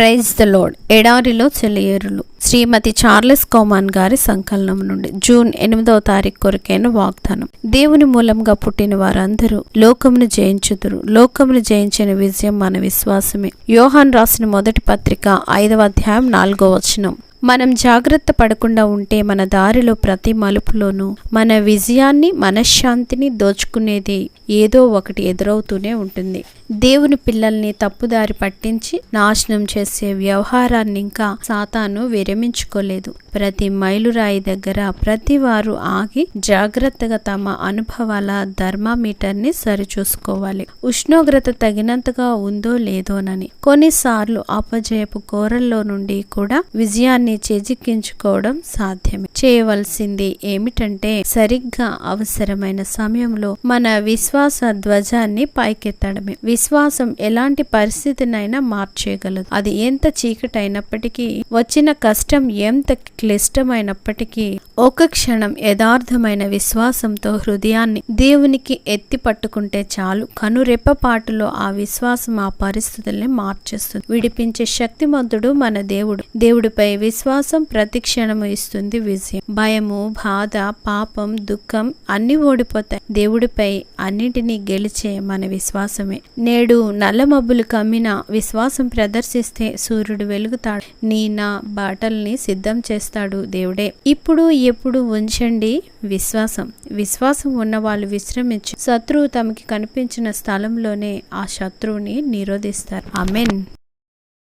Praise the load ఎడారిలో చెలియేరులు. శ్రీమతి Charles కోమాన్ గారి సంకలనం నుండి జూన్ ఎనిమిదవ తారీఖు కొరకైన వాగ్దానం. దేవుని మూలంగా పుట్టిన వారందరూ లోకమును జయించుదురు. లోకమును జయించిన విజయం మన విశ్వాసమే. యోహాన్ రాసిన మొదటి పత్రిక ఐదవ అధ్యాయం నాలుగో వచనం. మనం జాగ్రత్త పడకుండా ఉంటే మన దారిలో ప్రతి మలుపులోనూ మన విజయాన్ని మనశ్శాంతిని దోచుకునేది ఏదో ఒకటి ఎదురవుతూనే ఉంటుంది. దేవుని పిల్లల్ని తప్పుదారి పట్టించి నాశనం చేసే వ్యవహారాన్ని ఇంకా సాతాను విరమించుకోలేదు. ప్రతి మైలురాయి దగ్గర ప్రతి వారు ఆగి జాగ్రత్తగా తమ అనుభవాల థర్మామీటర్ని సరిచూసుకోవాలి. ఉష్ణోగ్రత తగినంతగా ఉందో లేదోనని. కొన్నిసార్లు అపజయపు కోరల్లో నుండి కూడా విజయాన్ని చేజిక్కించుకోవడం సాధ్యమే. చేయవలసింది ఏమిటంటే సరిగ్గా అవసరమైన సమయంలో మన విశ్వాస ధ్వజాన్ని పైకెత్తడమే. విశ్వాసం ఎలాంటి పరిస్థితినైనా మార్చేయగలదు. అది ఎంత చీకటైనప్పటికీ వచ్చిన కష్టం ఎంత క్లిష్టమైనప్పటికీ ఒక క్షణం యథార్థమైన విశ్వాసంతో హృదయాన్ని దేవునికి ఎత్తి పట్టుకుంటే చాలు. కనురెప్పపాటులో ఆ విశ్వాసం ఆ పరిస్థితుల్ని మార్చేస్తుంది. విడిపించే శక్తిమంతుడు మన దేవుడు. దేవుడిపై విశ్వాసం ప్రతి క్షణము ఇస్తుంది విజయం. భయము బాధ పాపం దుఃఖం అన్ని ఓడిపోతాయి. దేవుడిపై అన్నిటినీ గెలిచే మన విశ్వాసమే. నేడు నల్ల మబ్బులు కమ్మిన విశ్వాసం ప్రదర్శిస్తే సూర్యుడు వెలుగుతాడు. నీ నా బాటల్ని సిద్ధం చేస్తాడు దేవుడే. ఇప్పుడు ఎప్పుడు ఉంచండి విశ్వాసం. విశ్వాసం ఉన్న వాళ్ళు విశ్రమించి. శత్రువు తమకి కనిపించిన స్థలంలోనే ఆ శత్రువుని నిరోధిస్తారు. ఆమెన్.